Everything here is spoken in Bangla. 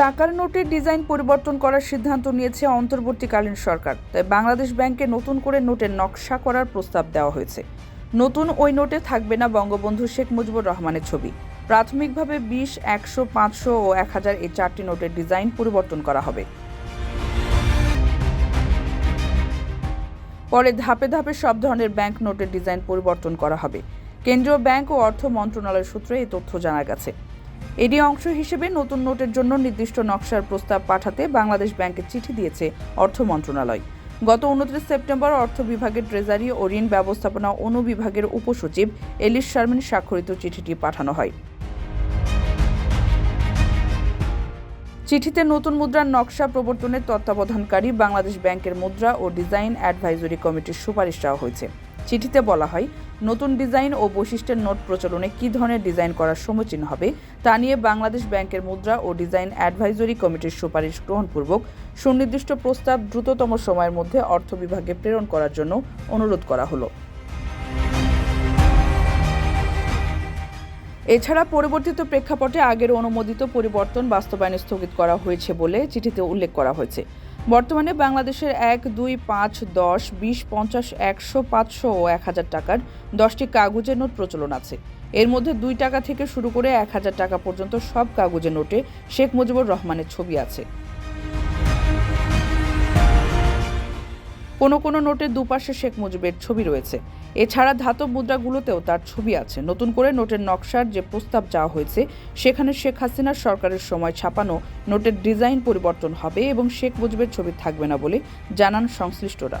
টাকার নোটের ডিজাইন পরিবর্তন করার সিদ্ধান্ত নিয়েছে অন্তর্বর্তীকালীন সরকার। তাই বাংলাদেশ ব্যাংকে নতুন করে নোটের নকশা করার প্রস্তাব দেওয়া হয়েছে। নতুন ওই নোটে থাকবে না বঙ্গবন্ধু শেখ মুজিবুর রহমানের ছবি। প্রাথমিকভাবে বিশ, একশো, পাঁচশো ও এক হাজার এই চারটি নোটের ডিজাইন পরিবর্তন করা হবে। পরে ধাপে ধাপে সব ধরনের ব্যাংক নোটের ডিজাইন পরিবর্তন করা হবে। কেন্দ্রীয় ব্যাংক ও অর্থ মন্ত্রণালয়ের সূত্রে এই তথ্য জানা গেছে। এরই অংশ হিসেবে নতুন নোটের জন্য নির্দিষ্ট নকশার প্রস্তাব পাঠাতে বাংলাদেশ ব্যাংকের চিঠি দিয়েছে অর্থ মন্ত্রণালয়। গত উনত্রিশ সেপ্টেম্বর অর্থ বিভাগের ট্রেজারি ও ঋণ ব্যবস্থাপনা অনুবিভাগের উপসচিব এলিশ শারমিন স্বাক্ষরিত চিঠিটি পাঠানো হয়। চিঠিতে নতুন মুদ্রার নকশা প্রবর্তনের তত্ত্বাবধানকারী বাংলাদেশ ব্যাংকের মুদ্রা ও ডিজাইন অ্যাডভাইজরি কমিটির সুপারিশ দেওয়া হয়েছে। চিঠিতে বলা হয়, নতুন ডিজাইন ও বৈশিষ্ট্যের নোট প্রচলনে কী ধরনের ডিজাইন করার সমীচীন হবে, তা নিয়ে বাংলাদেশ ব্যাংকের মুদ্রা ও ডিজাইন অ্যাডভাইজরি কমিটির সুপারিশ গ্রহণপূর্বক সুনির্দিষ্ট প্রস্তাব দ্রুততম সময়ের মধ্যে অর্থ বিভাগে প্রেরণ করার জন্য অনুরোধ করা হলো। এছাড়া পরিবর্তিত প্রেক্ষাপটে আগের অনুমোদিত পরিবর্তন বাস্তবায়ন স্থগিত করা হয়েছে বলে চিঠিতে উল্লেখ করা হয়েছে। বর্তমানে বাংলাদেশের এক, দুই, পাঁচ, দশ, বিশ, পঞ্চাশ, একশো, পাঁচশো ও এক হাজার টাকার দশটি কাগজের নোট প্রচলন আছে। এর মধ্যে দুই টাকা থেকে শুরু করে এক হাজার টাকা পর্যন্ত সব কাগজের নোটে শেখ মুজিবুর রহমানের ছবি আছে। কোনো কোনো নোটের দুপাশে শেখ মুজিবের ছবি রয়েছে। এছাড়া ধাতব মুদ্রাগুলোতেও তার ছবি আছে। নতুন করে নোটের নকশার যে প্রস্তাব যাওয়া হয়েছে, সেখানে শেখ হাসিনার সরকারের সময় ছাপানো নোটের ডিজাইন পরিবর্তন হবে এবং শেখ মুজিবের ছবি থাকবে না বলে জানান সংশ্লিষ্টরা।